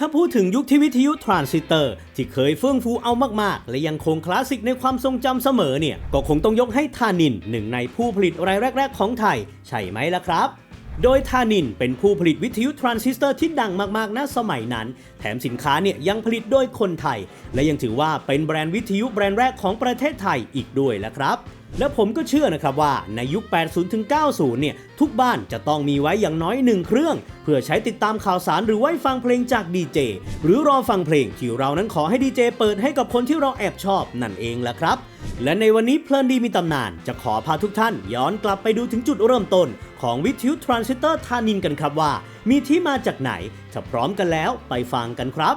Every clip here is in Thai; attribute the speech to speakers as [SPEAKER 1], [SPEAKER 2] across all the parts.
[SPEAKER 1] ถ้าพูดถึงยุคที่วิทยุทรานซิสเตอร์ที่เคยเฟื่องฟูเอามากๆ และยังคงคลาสสิกในความทรงจำเสมอเนี่ย ก็คงต้องยกให้ทานินหนึ่งในผู้ผลิตรายแรก ๆ ของไทย ใช่ไหมล่ะครับโดยทานินเป็นผู้ผลิตวิทยุทรานซิสเตอร์ที่ดังมากๆ ณ สมัยนั้น แถมสินค้าเนี่ยยังผลิตโดยคนไทย และยังถือว่าเป็นแบรนด์วิทยุแบรนด์แรกของประเทศไทยอีกด้วยละครับ และผมก็เชื่อนะครับว่าในยุค 80ถึง90เนี่ยทุกบ้านจะต้องมีไว้อย่างน้อยหนึ่งเครื่อง เพื่อใช้ติดตามข่าวสารหรือไว้ฟังเพลงจากดีเจหรือรอฟังเพลงที่เรานั้นขอให้ดีเจเปิดให้กับคนที่เราแอบชอบนั่นเองแหละครับ และในวันนี้เพลินดีมีตำนาน จะขอพาทุกท่าน ย้อนกลับไปดูถึงจุดเริ่มต้น ของวิทยุทรานซิสเตอร์ทานินกันครับว่า มีที่มาจากไหนถ้าพร้อมกันแล้วไปฟังกันครับ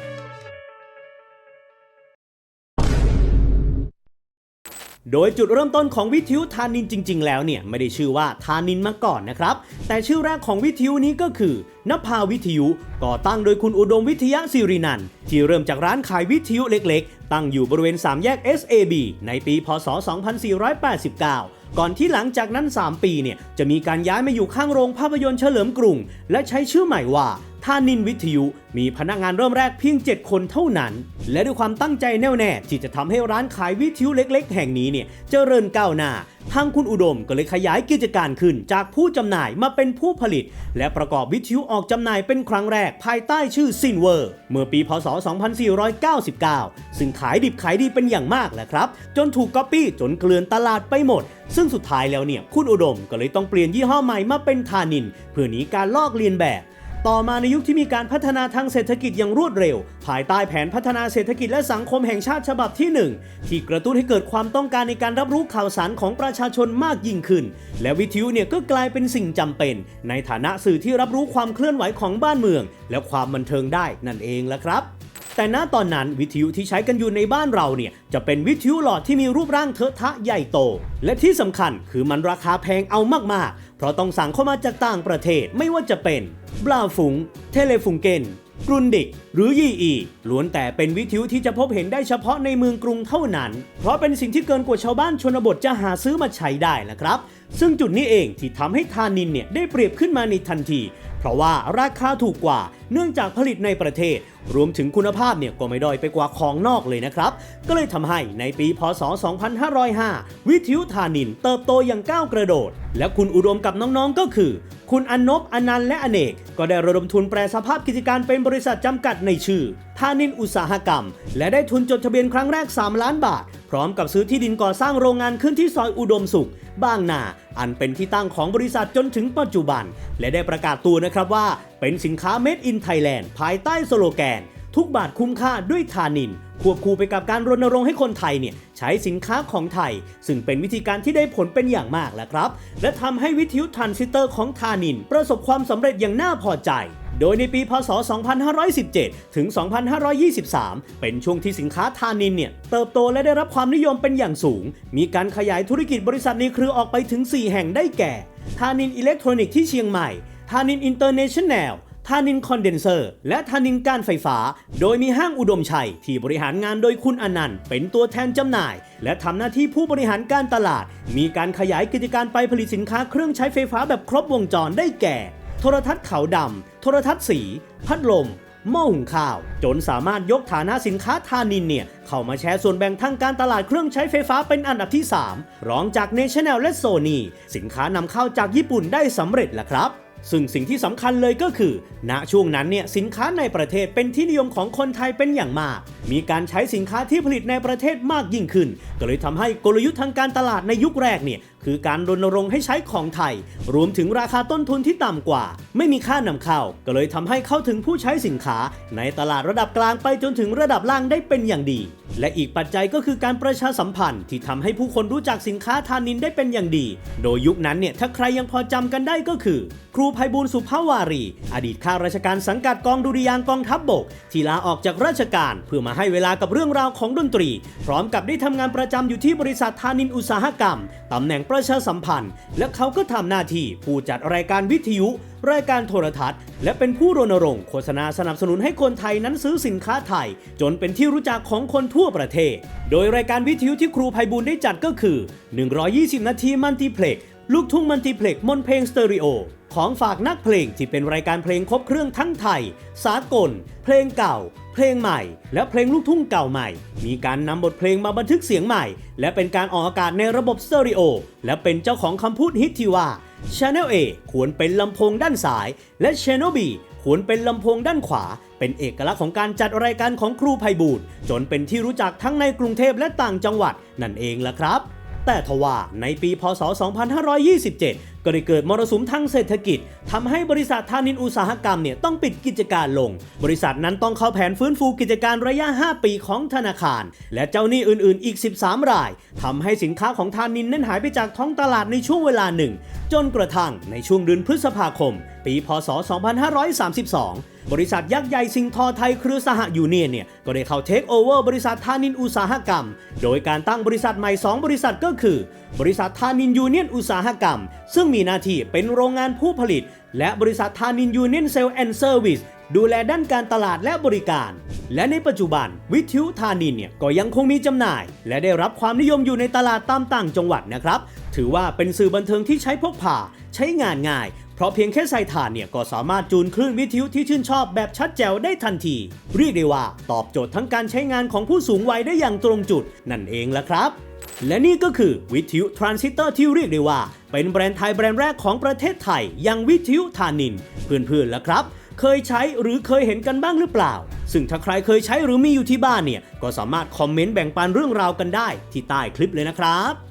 [SPEAKER 1] โดยจุดเริ่มต้นของวิทยุทานินจริง ๆ แล้วเนี่ยไม่ได้ชื่อว่าทานินมาก่อนนะครับ แต่ชื่อแรกของวิทยุนี้ก็คือนภาวิทยุก่อตั้งโดยคุณอุดมวิทยาสิรินันที่เริ่มจากร้านขายวิทยุเล็ก ๆ ตั้งอยู่บริเวณ3แยก SAB ในปี พศ 2489ก่อนที่หลังจากนั้น 3 ปีเนี่ยจะมีการย้ายมาอยู่ข้างโรงภาพยนตร์เฉลิมกรุง และใช้ชื่อใหม่ว่า ทานินวิทยุมีพนักงานเริ่มแรกเพียง 7 คนเท่านั้น และด้วยความตั้งใจแน่วแน่ที่จะทำให้ร้านขายวิทยุเล็ก ๆ แห่งนี้เนี่ยเจริญก้าวหน้า ทางคุณอุดมก็เลยขยายกิจการขึ้น จากผู้จำหน่ายมาเป็นผู้ผลิต และประกอบวิทยุออกจำหน่ายเป็นครั้งแรกภายใต้ชื่อซินเวอร์ เมื่อปีพศ 2499 ซึ่งขายดิบขายดีเป็นอย่างมากแหละครับ จนถูกก๊อปปี้จนเกลื่อนตลาดไปหมด ซึ่งสุดท้ายแล้วเนี่ยคุณอุดมก็เลยต้องเปลี่ยนยี่ห้อใหม่มาเป็นทานิน เพื่อหนีการลอกเลียนแบบ ต่อมาในยุคที่มีการพัฒนาทางเศรษฐกิจอย่างรวดเร็ว ภายใต้แผนพัฒนาเศรษฐกิจและสังคมแห่งชาติฉบับที่ 1 ที่กระตุ้นให้เกิดความต้องการในการรับรู้ข่าวสารของประชาชนมากยิ่งขึ้น และวิทยุเนี่ยก็กลายเป็นสิ่งจำเป็น ในฐานะสื่อที่รับรู้ความเคลื่อนไหวของบ้านเมือง และความบันเทิงได้นั่นเองละครับ แต่ณตอนนั้นวิทยุที่ใช้กันอยู่ในบ้านเราเนี่ยจะเป็นวิทยุหลอดที่มีรูปร่างเทอะทะใหญ่โต และที่สำคัญคือมันราคาแพงเอามากๆ เพราะต้องสั่งเข้ามาจากต่างประเทศไม่ว่าจะเป็นบลาฟุง เทเลฟุงเกนกรุนดิก หรือยีอีล้วนแต่เป็นวิทยุที่จะพบเห็นได้เฉพาะในเมืองกรุงเท่านั้น เพราะเป็นสิ่งที่เกินกว่าชาวบ้านชนบทจะหาซื้อมาใช้ได้นะครับ ซึ่งจุดนี้เองที่ทำให้ทานินเนี่ยได้เปรียบขึ้นมาในทันที เพราะว่าราคาถูกกว่าเนื่องจากผลิตในประเทศ รวมถึงคุณภาพเนี่ยก็ไม่ด้อยไปกว่าของนอกเลยนะครับ ก็เลยทำให้ในปีพศ 2505 วิทยุทานินเติบโตอย่างก้าวกระโดด และคุณอุดมกับน้องๆก็คือ คุณอนนบอนันต์และอเนก ก็ได้ระดมทุนแปลสภาพกิจการเป็นบริษัทจำกัดในชื่อทานินอุตสาหกรรม และได้ทุนจดทะเบียนครั้งแรก 3 ล้านบาท พร้อมกับซื้อที่ดินก่อสร้างโรงงานขึ้นที่ซอยอุดมสุข บางนา อันเป็นที่ตั้งของบริษัทจนถึงปัจจุบัน และได้ประกาศตัวนะครับว่า เป็นสินค้า Made in Thailand ภายใต้สโลแกน ทุกบาทคุ้มค่าด้วยทานิน ควบคู่ไปกับการรณรงค์ให้คนไทยเนี่ยใช้สินค้าของไทย ซึ่งเป็นวิธีการที่ได้ผลเป็นอย่างมากแหละครับ และทำให้วิทยุทรานซิสเตอร์ของทานิน ประสบความสำเร็จอย่างน่าพอใจ โดยในปีพศ 2517 ถึง 2523 เป็นช่วงที่สินค้าทานินเนี่ยเติบโตและได้รับความนิยมเป็นอย่างสูง มีการขยายธุรกิจบริษัทในเครือออกไปถึง 4 แห่งได้แก่ ทานินอิเล็กทรอนิกส์ที่เชียงใหม่ ทานินอินเตอร์เนชั่นแนลทานินคอนเดนเซอร์ และทานินการไฟฟ้า โดยมีห้างอุดมชัย ที่บริหารงานโดยคุณอนันต์ เป็นตัวแทนจำหน่าย และทำหน้าที่ผู้บริหารการตลาด มีการขยายกิจการไปผลิตสินค้าเครื่องใช้ไฟฟ้าแบบครบวงจรได้แก่ โทรทัศน์ขาวดำ โทรทัศน์สี พัดลม หม้อหุงข้าว จนสามารถยกฐานะสินค้าทานินเนี่ย เข้ามาแชร์ส่วนแบ่งทางการตลาดเครื่องใช้ไฟฟ้าเป็นอันดับที่ 3 รองจากเนชั่นแนลและโซนีสินค้านำเข้าจากญี่ปุ่นได้สำเร็จแล้วครับ ซึ่งสิ่งที่สำคัญเลยก็คือ ณช่วงนั้นเนี่ยสินค้าในประเทศเป็นที่นิยมของคนไทยเป็นอย่างมาก มีการใช้สินค้าที่ผลิตในประเทศมากยิ่งขึ้น ก็เลยทำให้กลยุทธ์ทางการตลาดในยุคแรกเนี่ยคือการรณรงค์ให้ใช้ของไทย รวมถึงราคาต้นทุนที่ต่ำกว่า ไม่มีค่านำเข้า ก็เลยทำให้เข้าถึงผู้ใช้สินค้า ในตลาดระดับกลางไปจนถึงระดับล่างได้เป็นอย่างดี และอีกปัจจัยก็คือการประชาสัมพันธ์ที่ทำให้ผู้คนรู้จักสินค้าทานินได้เป็นอย่างดี โดยยุคนั้นเนี่ยถ้าใครยังพอจำกันได้ก็คือครูภัยบูลสุภาวารี อดีตข้าราชการสังกัดกองดุริยางกองทัพบบก ที่ลาออกจากราชการเพื่อมาให้เวลากับเรื่องราวของดนตรี พร้อมกับได้ทำงานประจำอยู่ที่บริษัทธานินอุตสาหกรรมตำแหน่งประชาสัมพันธ์ และเขาก็ทำหน้าที่ผู้จัดรายการวิทยุ รายการโทรทัศน์ และเป็นผู้รณรงค์โฆษณาสนับสนุนให้คนไทยนั้นซื้อสินค้าไทย จนเป็นที่รู้จักของคนทั่วประเทศ โดยรายการวิทยุที่ครูภัยบูลได้จัดก็คือ 120 นาทีมัลติเพล็กลูกทุ่งมัลติเพล็กมนเพลงสเตอริโอ ของฝากนักเพลงที่เป็นรายการเพลงครบเครื่องทั้งไทย สากล เพลงเก่า เพลงใหม่ และเพลงลูกทุ่งเก่าใหม่ มีการนำบทเพลงมาบันทึกเสียงใหม่ และเป็นการออกอากาศในระบบสเตอริโอ และเป็นเจ้าของคำพูดฮิตที่ว่า Channel A ควรเป็นลำโพงด้านซ้าย และ Channel B ควรเป็นลำโพงด้านขวา เป็นเอกลักษณ์ของการจัดรายการของครูไพบูลย์จนเป็นที่รู้จักทั้งในกรุงเทพและต่างจังหวัดนั่นเองล่ะครับ แต่ทว่าในปีพศ 2527 ก็ได้เกิดมรสุมทางเศรษฐกิจทำให้บริษัทธานินอุตสาหกรรมเนี่ยต้องปิดกิจการลง บริษัทนั้นต้องเข้าแผนฟื้นฟูกิจการระยะ 5 ปีของธนาคาร และเจ้าหนี้อื่นๆ อีก 13 รายทำให้สินค้าของธานินนั้นหายไปจากท้องตลาดในช่วงเวลาหนึ่ง จนกระทั่งในช่วงเดือนพฤษภาคม ปีพศ 2532 บริษัทยักษ์ใหญ่สิงห์ทอไทยเครือสหยูเนียนเนี่ย ก็ได้เข้าเทคโอเวอร์บริษัทธานินอุตสาหกรรม โดยการตั้งบริษัทใหม่ 2 บริษัทก็คือ บริษัทธานินยูเนียนอุตสาหกรรม ซึ่งมีหน้าที่เป็นโรงงานผู้ผลิต และบริษัทธานินยูเนียนเซลล์แอนด์เซอร์วิสดูแลด้านการตลาดและบริการ และในปัจจุบัน วิทยุธานินเนี่ยก็ยังคงมีจำหน่าย และได้รับความนิยมอยู่ในตลาดตามต่างจังหวัดนะครับ ถือว่าเป็นสื่อบันเทิงที่ใช้พกพา ใช้งานง่ายเพราะเพียงแค่ใส่ถ่านเนี่ยก็สามารถจูนคลื่นวิทยุที่ชื่นชอบแบบชัดแจ๋วได้ทันที เรียกได้ว่าตอบโจทย์ทั้งการใช้งานของผู้สูงวัยได้อย่างตรงจุด นั่นเองละครับ และนี่ก็คือวิทยุทรานซิสเตอร์ที่เรียกได้ว่า เป็นแบรนด์ไทยแบรนด์แรกของประเทศไทยย่างวิทยุธานินเพื่อนๆละครับเคยใช้หรือเคยเห็นกันบ้างหรือเปล่า ซึ่งถ้าใครเคยใช้หรือมีอยู่ที่บ้านเนี่ย ก็สามารถคอมเมนต์แบ่งปันเรื่องราวกันได้ที่ใต้คลิปเลยนะครับ